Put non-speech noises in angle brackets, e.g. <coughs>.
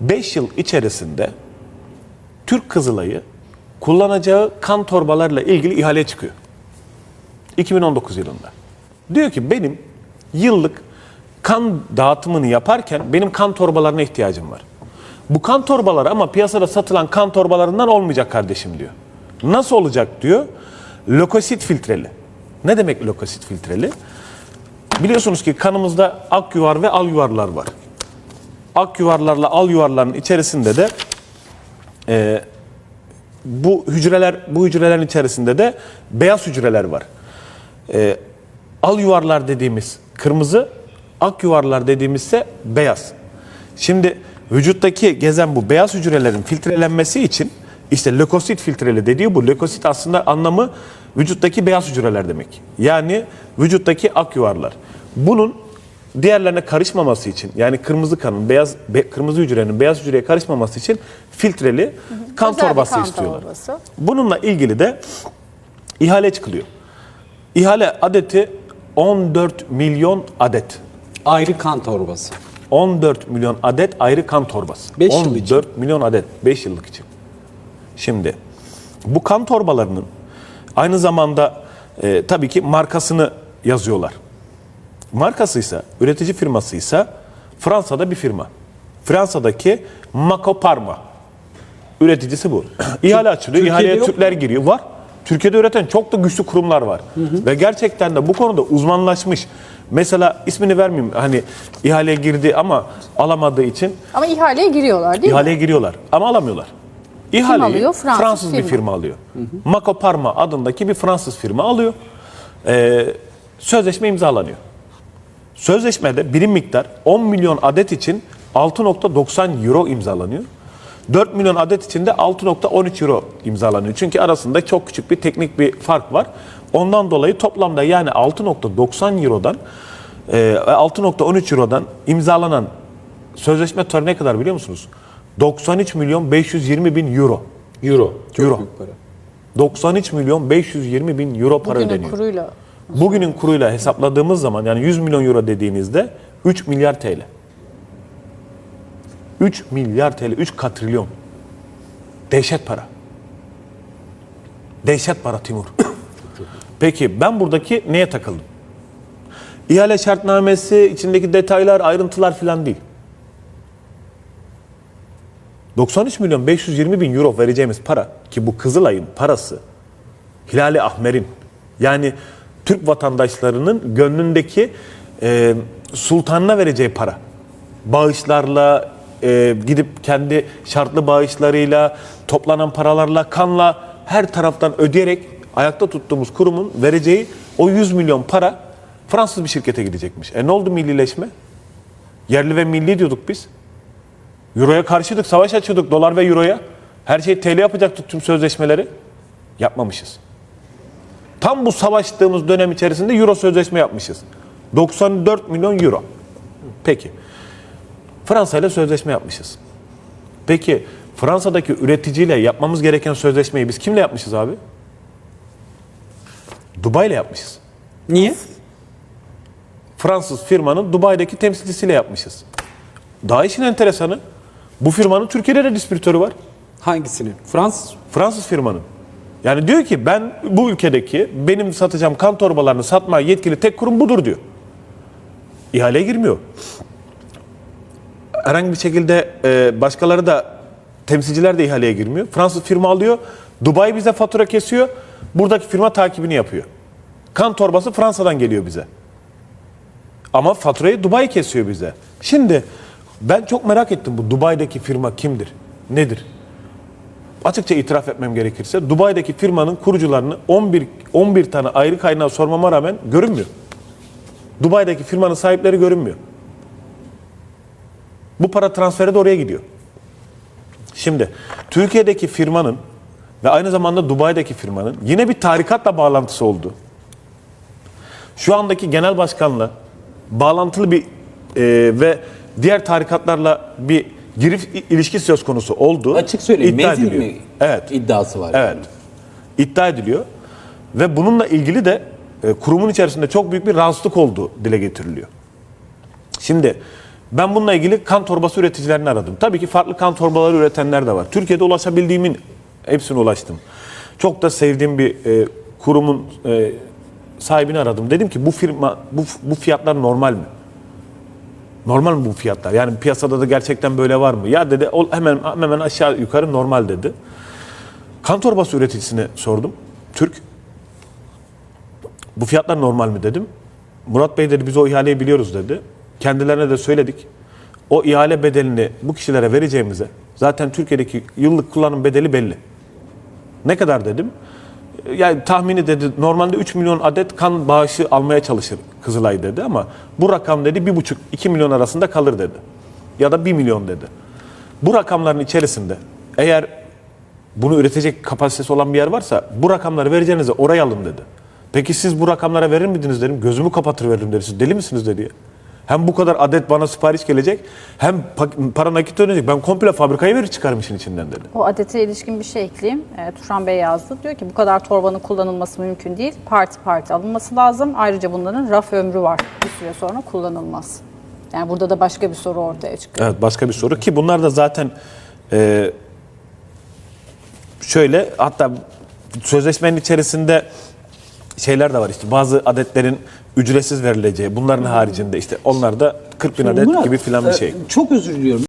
5 yıl içerisinde Türk Kızılay'ı kullanacağı kan torbalarla ilgili ihale çıkıyor. 2019 yılında. Diyor ki benim yıllık kan dağıtımını yaparken benim kan torbalarına ihtiyacım var. Bu kan torbaları ama piyasada satılan kan torbalarından olmayacak kardeşim diyor. Nasıl olacak diyor? Lökosit filtreli. Ne demek lökosit filtreli? Biliyorsunuz ki kanımızda ak yuvar ve al yuvarlar var. Ak yuvarlarla al yuvarların içerisinde de e, bu hücreler bu hücrelerin içerisinde de beyaz hücreler var. E, al yuvarlar dediğimiz kırmızı, ak yuvarlar dediğimiz ise beyaz. Şimdi vücuttaki gezen bu beyaz hücrelerin filtrelenmesi için işte lökosit filtreli dediği bu. Lökosit aslında anlamı vücuttaki beyaz hücreler demek. Yani vücuttaki ak yuvarlar. Bunun diğerlerine karışmaması için yani kırmızı kanın beyaz be- kırmızı hücrenin beyaz hücreye karışmaması için filtreli kan Özel torbası kan istiyorlar. torbası. Bununla ilgili de ihale çıkılıyor. İhale adeti 14 milyon adet. Ayrı kan torbası. 14 milyon adet ayrı kan torbası. Beş yıl 14 için. milyon adet 5 yıllık için. Şimdi bu kan torbalarının aynı zamanda e, tabii ki markasını yazıyorlar. Markasıysa, üretici firmasıysa Fransa'da bir firma. Fransa'daki Mako Parma. Üreticisi bu. <clears throat> İhale açılıyor. Türkiye'de İhaleye yok Türkler giriyor. Var. Türkiye'de üreten çok da güçlü kurumlar var. Ve gerçekten de bu konuda uzmanlaşmış. Mesela ismini vermeyeyim. Hani ihaleye girdi ama alamadığı için Ama ihaleye giriyorlar değil mi? İhaleye giriyorlar ama alamıyorlar. İhaleyi alıyor? Fransız Fransız, bir firma. firma alıyor. Mako Parma adındaki bir Fransız firma alıyor. Ee, sözleşme imzalanıyor. Sözleşmede birim miktar 10 milyon adet için 6.90 euro imzalanıyor. 4 milyon adet için de 6.13 euro imzalanıyor. Çünkü arasında çok küçük bir teknik bir fark var. Ondan dolayı toplamda yani 6.90 eurodan e, ve 6.13 eurodan imzalanan sözleşme tutarı ne kadar biliyor musunuz? 93 milyon 520 bin euro. Euro. Çok Euro. büyük para. 93 milyon 520 bin euro para Bugünün ödeniyor. kuruyla. Bugünün kuruyla hesapladığımız zaman yani 100 milyon euro dediğinizde 3 milyar TL. 3 milyar TL, 3 katrilyon. Dehşet para. Dehşet para Timur. <coughs> Peki ben buradaki neye takıldım? İhale şartnamesi, içindeki detaylar, ayrıntılar falan değil. 93 milyon 520 bin euro vereceğimiz para ki bu Kızılay'ın parası Hilali Ahmer'in yani Türk vatandaşlarının gönlündeki e, sultanına vereceği para. Bağışlarla, e, gidip kendi şartlı bağışlarıyla, toplanan paralarla, kanla her taraftan ödeyerek ayakta tuttuğumuz kurumun vereceği o 100 milyon para Fransız bir şirkete gidecekmiş. E ne oldu millileşme? Yerli ve milli diyorduk biz. Euroya karşıydık, savaş açıyorduk dolar ve euroya. Her şeyi TL yapacaktık tüm sözleşmeleri. Yapmamışız. Tam bu savaştığımız dönem içerisinde euro sözleşme yapmışız. 94 milyon euro. Peki. Fransa ile sözleşme yapmışız. Peki Fransa'daki üreticiyle yapmamız gereken sözleşmeyi biz kimle yapmışız abi? Dubai ile yapmışız. Niye? Fransız firmanın Dubai'deki temsilcisiyle yapmışız. Daha işin enteresanı bu firmanın Türkiye'de de distribütörü var. Hangisini? Fransız. Fransız firmanın. Yani diyor ki ben bu ülkedeki benim satacağım kan torbalarını satmaya yetkili tek kurum budur diyor. İhaleye girmiyor. Herhangi bir şekilde e, başkaları da temsilciler de ihaleye girmiyor. Fransız firma alıyor. Dubai bize fatura kesiyor. Buradaki firma takibini yapıyor. Kan torbası Fransa'dan geliyor bize. Ama faturayı Dubai kesiyor bize. Şimdi ben çok merak ettim bu Dubai'deki firma kimdir? Nedir? Açıkça itiraf etmem gerekirse Dubai'deki firmanın kurucularını 11 11 tane ayrı kaynağı sormama rağmen görünmüyor. Dubai'deki firmanın sahipleri görünmüyor. Bu para transferi de oraya gidiyor. Şimdi Türkiye'deki firmanın ve aynı zamanda Dubai'deki firmanın yine bir tarikatla bağlantısı oldu. Şu andaki genel başkanla bağlantılı bir e, ve diğer tarikatlarla bir girift ilişki söz konusu oldu. Açık söyleyeyim. İddia Mezil ediliyor. mi Evet. iddiası var? Evet. İddia ediliyor. Ve bununla ilgili de e, kurumun içerisinde çok büyük bir rahatsızlık olduğu dile getiriliyor. Şimdi Ben bununla ilgili kan torbası üreticilerini aradım. Tabii ki farklı kan torbaları üretenler de var. Türkiye'de ulaşabildiğimin hepsine ulaştım. Çok da sevdiğim bir e, kurumun e, sahibini aradım. Dedim ki bu firma bu, bu fiyatlar normal mi? Normal mi bu fiyatlar? Yani piyasada da gerçekten böyle var mı? Ya dedi hemen hemen aşağı yukarı normal dedi. Kan torbası üreticisine sordum. Türk. Bu fiyatlar normal mi dedim. Murat Bey dedi biz o ihaleyi biliyoruz dedi. Kendilerine de söyledik. O ihale bedelini bu kişilere vereceğimize zaten Türkiye'deki yıllık kullanım bedeli belli. Ne kadar dedim. Yani tahmini dedi normalde 3 milyon adet kan bağışı almaya çalışır Kızılay dedi ama bu rakam dedi 1,5-2 milyon arasında kalır dedi. Ya da 1 milyon dedi. Bu rakamların içerisinde eğer bunu üretecek kapasitesi olan bir yer varsa bu rakamları vereceğinize oraya alın dedi. Peki siz bu rakamlara verir miydiniz dedim. Gözümü kapatır veririm dedi. Siz deli misiniz dedi. ya. Hem bu kadar adet bana sipariş gelecek hem pa- para nakit dönecek. Ben komple fabrikayı verir çıkarım işin içinden dedi. O adete ilişkin bir şey ekleyeyim. E, Tufan Bey yazdı. Diyor ki bu kadar torbanın kullanılması mümkün değil. Parti parti alınması lazım. Ayrıca bunların raf ömrü var. Bir süre sonra kullanılmaz. Yani burada da başka bir soru ortaya çıkıyor. Evet başka bir soru ki bunlar da zaten e, şöyle hatta sözleşmenin içerisinde şeyler de var işte bazı adetlerin ücretsiz verileceği bunların haricinde işte onlar da 40 bin adet Murat, gibi filan bir e, şey. Çok özür diliyorum.